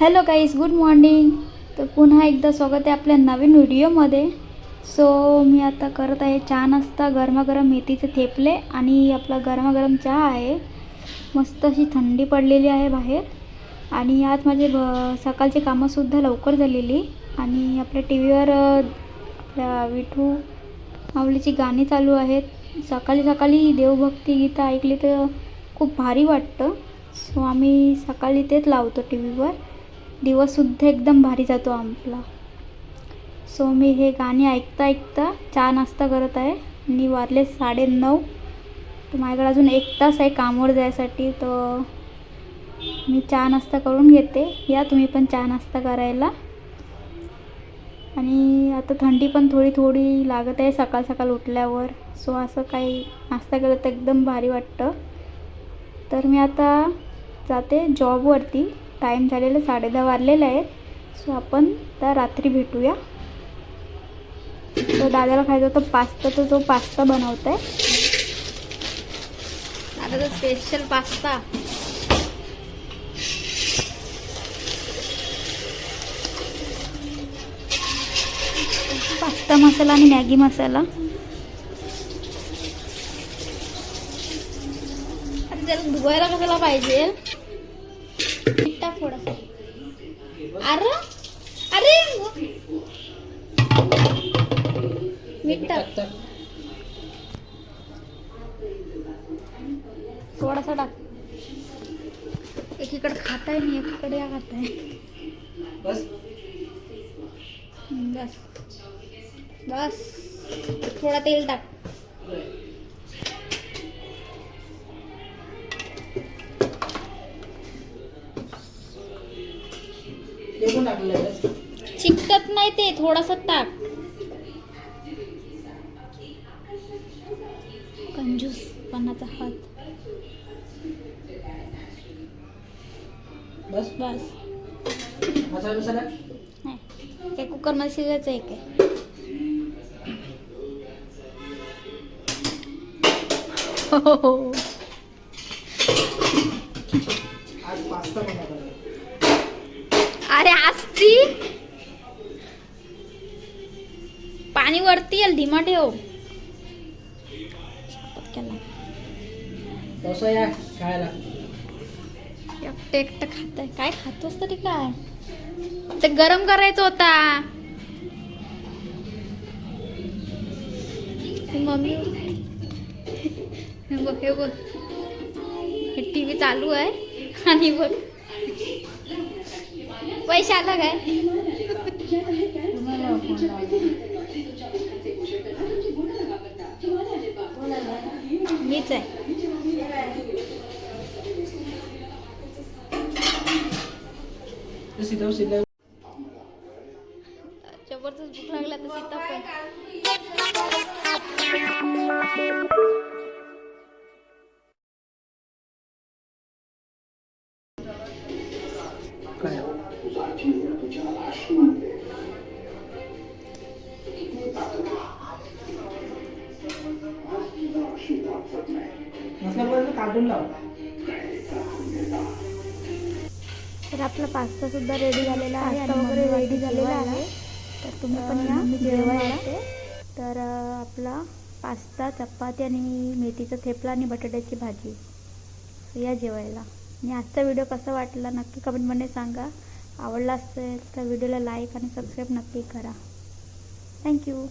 Hello guys good morning तर पुन्हा एकदा स्वागत आहे आपल्या नवीन व्हिडिओमध्ये. सो मी आता करत आहे चहा नाश्ता गरमागरम मेथीचे थेपले आणि आपला गरमागरम चहा आहे. मस्त अशी थंडी पडलेली आहे बाहेर. आणि आज माझे ब सकाळची कामंसुद्धा लवकर झालेली. आणि आपल्या टी व्हीवर आपल्या विठू माऊलीची गाणी चालू आहेत. सकाळी सकाळी देवभक्ती गीतं ऐकली तर खूप भारी वाटतं. सो आम्ही सकाळी तेच लावतो टी व्हीवर दिवससुद्धा एकदम भारी जातो आपला सो मी हे गाणी ऐकता ऐकता चहा नाश्ता करत आहे. आणि वारले साडे नऊ. तर माझ्याकडे अजून एक तास आहे कामावर जायसाठी तर मी चहा नाश्ता करून घेते. या तुम्ही पण चहा नाश्ता करायला. आणि आता थंडी पण थोडी थोडी लागत आहे सकाळ सकाळ उठल्यावर. सो असं काही नाश्ता केलं तर एकदम भारी वाटतं. तर मी आता जाते जॉबवरती टाईम झालेला साडे दहा वाजलेले आहेत सो आपण त्या रात्री भेटूया. तो दादाला खायचा होता पास्ता तर तो पास्ता बनवत आहे दादाचा स्पेशल पास्ता. पास्ता मसाला आणि मॅगी मसाला. त्याला धुवायला कशाला पाहिजे? टाक थोडासा. अरे अरे मीठ. टाक थोडासा टाक. एकीकडे खात आहे आणि एकीकडे या खात आहे बस. बस. बस. थोडा तेल टाक. टाकलेलं आहे चिकटत नाही ते थोडासा टाक कंजूस पणाचा हात. बस. बस. मसाला मसाला नाही. कुकरमध्ये शिजायचं आहे. काय हो, हो, हो. आज पास्ता बनवला अरे असती पाणी वरती येईल धीमा ठेव. एकटं एकटं खात काय खातोस तरी काय? ते गरम करायचं होता. मम्मी हे बघ हे बघ. हे टी व्ही चालू आहे. आणि बघ. पैसे आला काय? कुणाला फोन लावला? मीच आहे. ते सीतावर तर काढून आपला पास्ता सुद्धा रेडी झालेला आहे आणि वगैरे रेडी झालेला आहे. तर तुम्ही पण या. जेवायला. तर आपला पास्ता चपाती आणि मेथीचा थेपला आणि बटाट्याची भाजी. या जेवायला. आणि आजचा व्हिडिओ कसा वाटला नक्की कमेंटमध्ये सांगा. आवडला असेल तर व्हिडिओला लाईक आणि सबस्क्राईब नक्की करा. थँक्यू